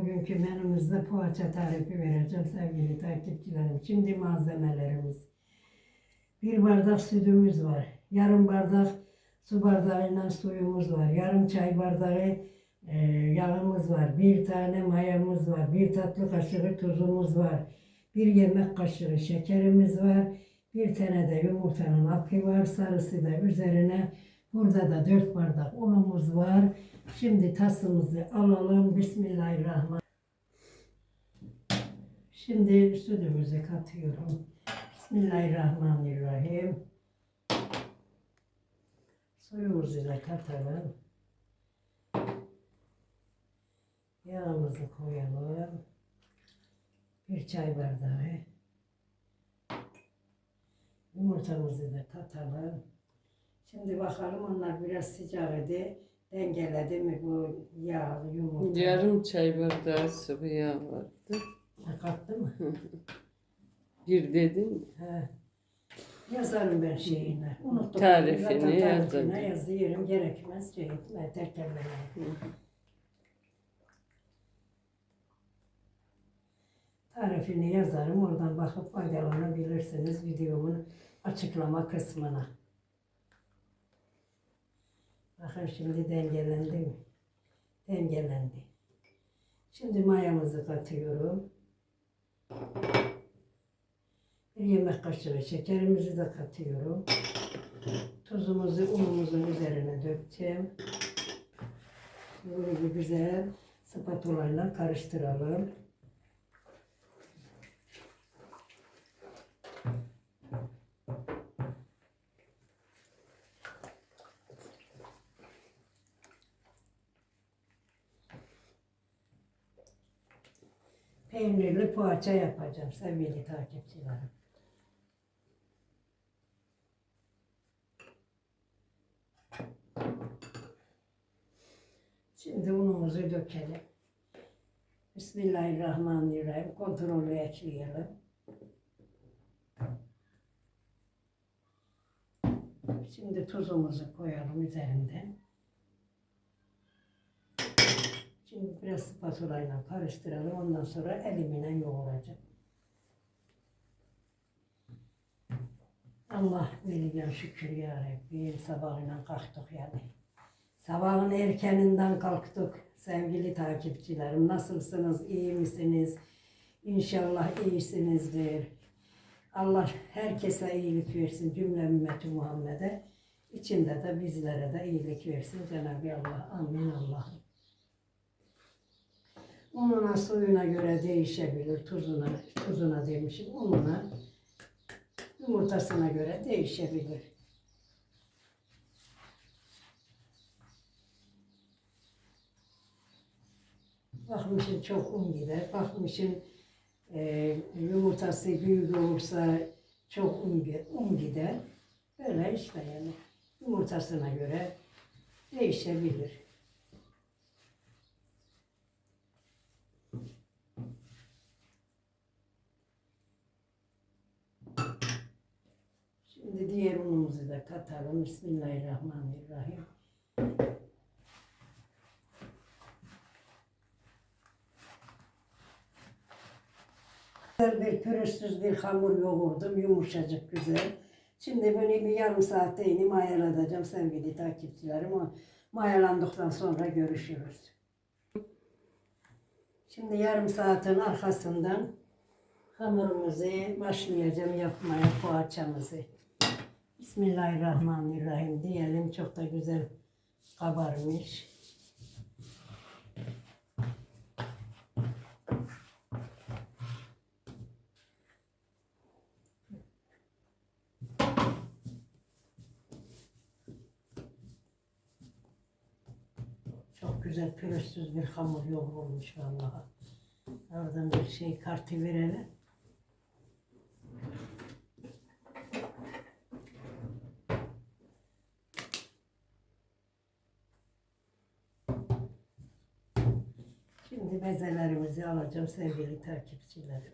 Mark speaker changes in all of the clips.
Speaker 1: Bugünkü menümüzde poğaça tarifi vereceğim sevgili takipçilerim. Şimdi malzemelerimiz. Bir bardak sütümüz var. Yarım bardak su bardağıyla suyumuz var. Yarım çay bardağı e, yağımız var. Bir tane mayamız var. Bir tatlı kaşığı tuzumuz var. Bir yemek kaşığı şekerimiz var. Bir tane de yumurtanın apı var. Sarısı da üzerine. Burada da dört bardak unumuz var. Şimdi tasımızı alalım. Bismillahirrahmanirrahim. Şimdi sütümüzü katıyorum. Bismillahirrahmanirrahim. Suyumuzu da katalım. Yağımızı koyalım. Bir çay bardağı. Yumurtamızı da katalım. Şimdi bakalım onlar biraz sıcak idi. Dengeledi mi bu yağ, yumurta?
Speaker 2: Yarım çay bardağı sıvı yağ vardı.
Speaker 1: Ha, Kattı mı?
Speaker 2: Bir dedin.
Speaker 1: He. Yazarım ben şeyine. Unuttum.
Speaker 2: Tarifini
Speaker 1: Zaten tarifine
Speaker 2: yazın.
Speaker 1: yazıyorum. Gerekmez şey etme. Tarifini yazarım. Oradan bakıp faydalanabilirsiniz videomun açıklama kısmına. Bakın şimdi dengelendi mi? Dengelendi. Şimdi mayamızı katıyorum. Bir yemek kaşığı şekerimizi de katıyorum. Tuzumuzu unumuzun üzerine dökeceğim. Bunu güzel spatulayla karıştıralım. Peynirli poğaça yapacağım sevgili takipçilerim. Şimdi unumuzu dökelim. Bismillahirrahmanirrahim. Kontrolü ekleyelim. Şimdi tuzumuzu koyalım üzerinden. Şimdi biraz spatulayla karıştıralım. Ondan sonra elimle yoğuracağım. Allah bilgen şükür ya Rabbi. Sabahına kalktık yani. Sabahın erkeninden kalktık sevgili takipçilerim. Nasılsınız? iyi misiniz? İnşallah iyisinizdir. Allah herkese iyilik versin cümle ümmeti Muhammed'e. İçinde de bizlere de iyilik versin Cenab-ı Allah. Amin Allah'ım. Ununa suyuna göre değişebilir. Tuzuna, tuzuna demişim. Ununa, yumurtasına göre değişebilir. Bakmışın çok un gider. Bakmışın e, yumurtası büyük olursa çok un, un gider. Böyle işte yani. Yumurtasına göre değişebilir. Şimdi diğer unumuzu da katalım. Bismillahirrahmanirrahim. Güzel bir pürüzsüz bir hamur yoğurdum. Yumuşacık güzel. Şimdi bunu bir yarım saatte yine mayalatacağım sevgili takipçilerim. Mayalandıktan sonra görüşürüz. Şimdi yarım saatin arkasından hamurumuzu başlayacağım yapmaya poğaçamızı. Bismillahirrahmanirrahim diyelim. Çok da güzel kabarmış. Çok güzel pürüzsüz bir hamur yoğrulmuş vallahi. Oradan bir şey kartı verelim. Şimdi mezelerimizi alacağım sevgili takipçilerim.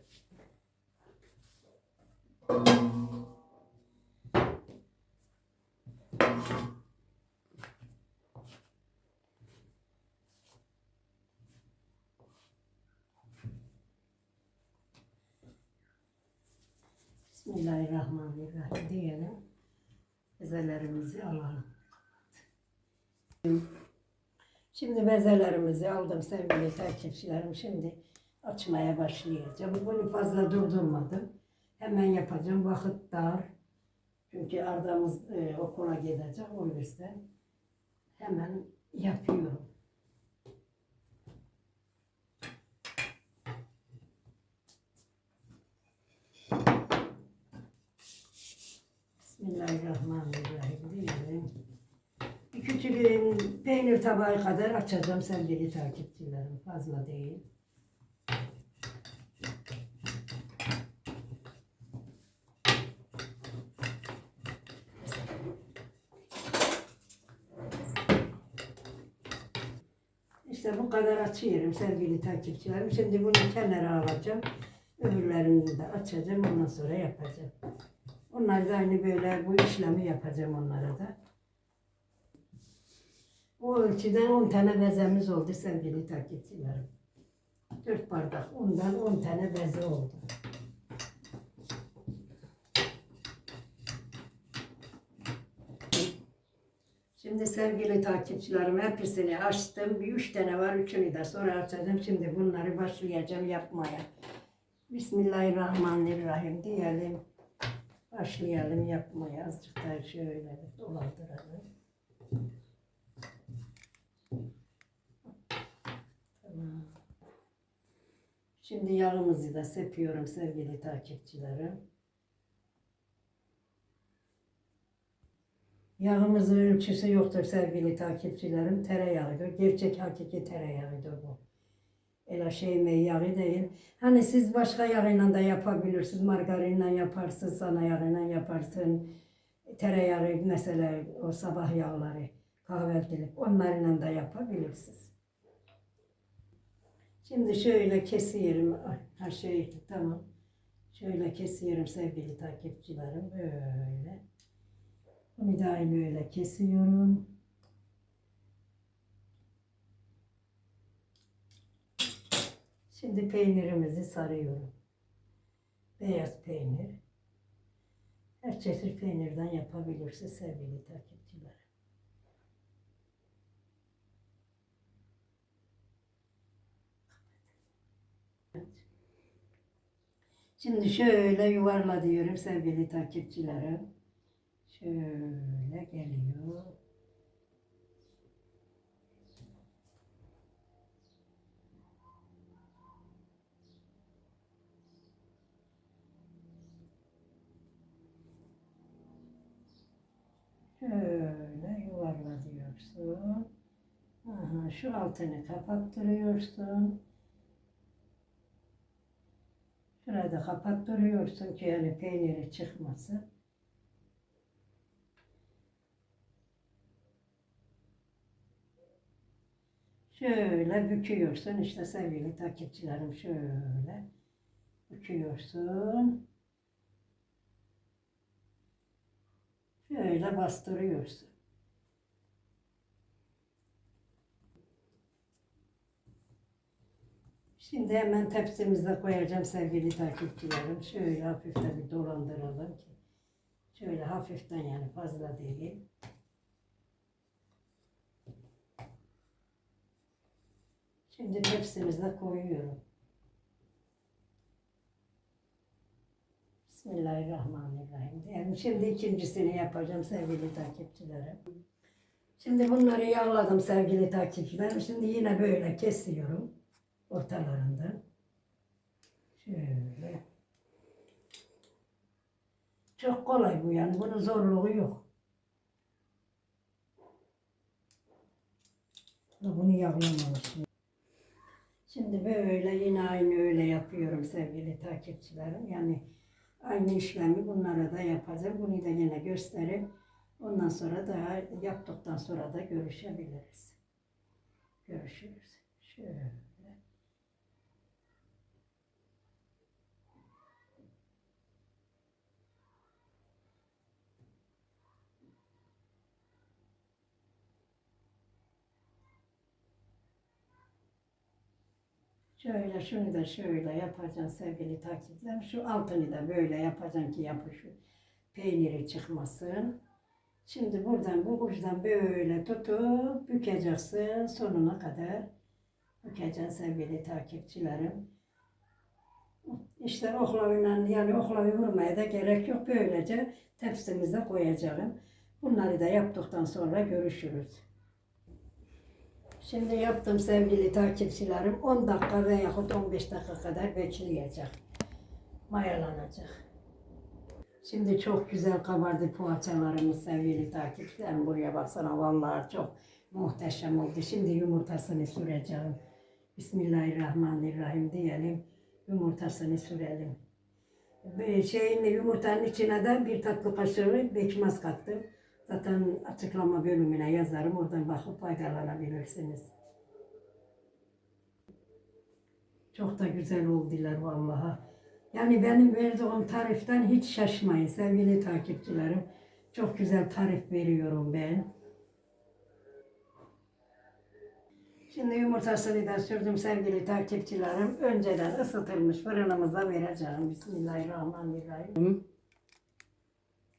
Speaker 1: Bismillahirrahmanirrahim diyelim. Mezelerimizi alalım. Şimdi bezelerimizi aldım sevgili takipçilerim. Şimdi açmaya başlayacağım. Bunu fazla durdurmadım. Hemen yapacağım. Vakit dar. Çünkü Arda'mız e, okula gidecek. O yüzden hemen yapıyorum. Bismillahirrahmanirrahim diyelim. Bir küçük e, peynir tabağı kadar açacağım sevgili takipçilerim. Fazla değil. İşte bu kadar açıyorum sevgili takipçilerim. Şimdi bunu kenara alacağım. Öbürlerini de açacağım. Ondan sonra yapacağım. Onlar da aynı böyle bu işlemi yapacağım onlara da. O ölçüden 10 tane bezemiz oldu sevgili takipçilerim. 4 bardak undan 10 tane beze oldu. Şimdi sevgili takipçilerim hepsini açtım. Bir üç tane var. Üçünü de sonra açacağım. Şimdi bunları başlayacağım yapmaya. Bismillahirrahmanirrahim diyelim. Başlayalım yapmaya. Azıcık daha şöyle dolandıralım. Tamam. Şimdi yağımızı da sepiyorum sevgili takipçilerim. Yağımızın ölçüsü yoktur sevgili takipçilerim. Tereyağıdır. Gerçek hakiki tereyağıdır bu. Öyle şey mi yağı değil. Hani siz başka yağıyla da yapabilirsiniz. Margarinle yaparsın, sana yağıyla yaparsın. Tereyağı mesela o sabah yağları, kahvaltılık onlarla da yapabilirsiniz. Şimdi şöyle kesiyorum. Her şey tamam. Şöyle kesiyorum sevgili takipçilerim. Böyle. Bunu da aynı öyle kesiyorum. Şimdi peynirimizi sarıyorum. Beyaz peynir. Her çeşit peynirden yapabilirsiniz sevgili takipçiler. Şimdi şöyle yuvarla diyorum sevgili takipçilerim. Şöyle geliyor. Şöyle yuvarla diyorsun. Aha, şu altını kapattırıyorsun. Şurayı da kapattırıyorsun ki yani peyniri çıkmasın. Şöyle büküyorsun işte sevgili takipçilerim şöyle büküyorsun. Şöyle bastırıyorsun. Şimdi hemen tepsimize koyacağım sevgili takipçilerim. Şöyle hafiften bir dolandıralım ki. Şöyle hafiften yani fazla değil. Şimdi tepsimize koyuyorum. Bismillahirrahmanirrahim. diyelim. Şimdi ikincisini yapacağım sevgili takipçilerim. Şimdi bunları yağladım sevgili takipçilerim. Şimdi yine böyle kesiyorum ortalarından. Şöyle. Çok kolay bu yani. Bunun zorluğu yok. Bunu yağlamamışım. Şimdi böyle yine aynı öyle yapıyorum sevgili takipçilerim. Yani aynı işlemi bunlara da yapacağım. Bunu da yine gösterip ondan sonra da yaptıktan sonra da görüşebiliriz. Görüşürüz. Şöyle. Şöyle şunu da şöyle yapacaksın sevgili takipçilerim. Şu altını da böyle yapacaksın ki yapışır. Peyniri çıkmasın. Şimdi buradan bu uçtan böyle tutup bükeceksin sonuna kadar. Bükeceksin sevgili takipçilerim. İşte oklavıyla yani oklavı vurmaya da gerek yok. Böylece tepsimize koyacağım. Bunları da yaptıktan sonra görüşürüz. Şimdi yaptım sevgili takipçilerim. 10 dakika veyahut 15 dakika kadar bekleyecek. Mayalanacak. Şimdi çok güzel kabardı poğaçalarımız sevgili takipçilerim. Buraya baksana vallahi çok muhteşem oldu. Şimdi yumurtasını süreceğim. Bismillahirrahmanirrahim diyelim. Yumurtasını sürelim. Şeyin yumurtanın içine de bir tatlı kaşığı bekmez kattım. Zaten açıklama bölümüne yazarım. Oradan bakıp faydalanabilirsiniz. Çok da güzel oldular vallahi. Yani benim verdiğim tariften hiç şaşmayın sevgili takipçilerim. Çok güzel tarif veriyorum ben. Şimdi yumurtasını da sürdüm sevgili takipçilerim. Önceden ısıtılmış fırınımıza vereceğim. Bismillahirrahmanirrahim.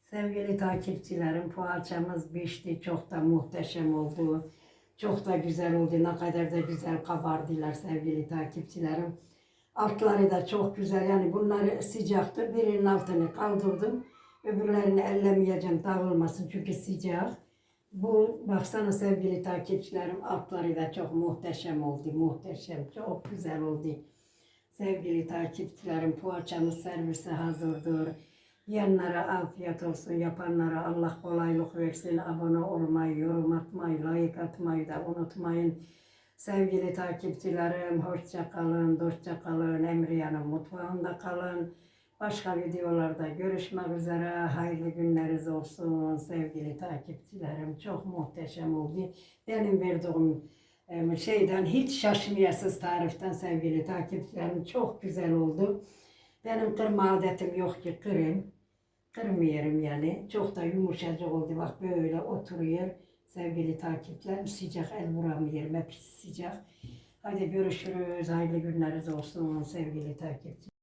Speaker 1: Sevgili takipçilerim poğaçamız pişti. Çok da muhteşem oldu. Çok da güzel oldu. Ne kadar da güzel kabardılar sevgili takipçilerim. Altları da çok güzel. Yani bunları sıcaktır. Birinin altını kaldırdım. Öbürlerini ellemeyeceğim dağılmasın çünkü sıcak. Bu baksana sevgili takipçilerim altları da çok muhteşem oldu. Muhteşem. Çok güzel oldu. Sevgili takipçilerim poğaçamız servise hazırdır. Yiyenlere afiyet olsun, yapanlara Allah kolaylık versin. Abone olmayı, yorum atmayı, like atmayı da unutmayın. Sevgili takipçilerim, hoşça kalın, dostça kalın, Emriyan'ın mutfağında kalın. Başka videolarda görüşmek üzere. Hayırlı günleriniz olsun sevgili takipçilerim. Çok muhteşem oldu. Benim verdiğim şeyden hiç şaşmayasız tariften sevgili takipçilerim. Çok güzel oldu. Benim kırma adetim yok ki kırayım. Kırmıyorum yani. Çok da yumuşacık oldu. Bak böyle oturuyor. Sevgili takipçilerim sıcak el vuramıyorum. Hepsi sıcak. Hadi görüşürüz. Hayırlı günleriniz olsun sevgili takipçilerim.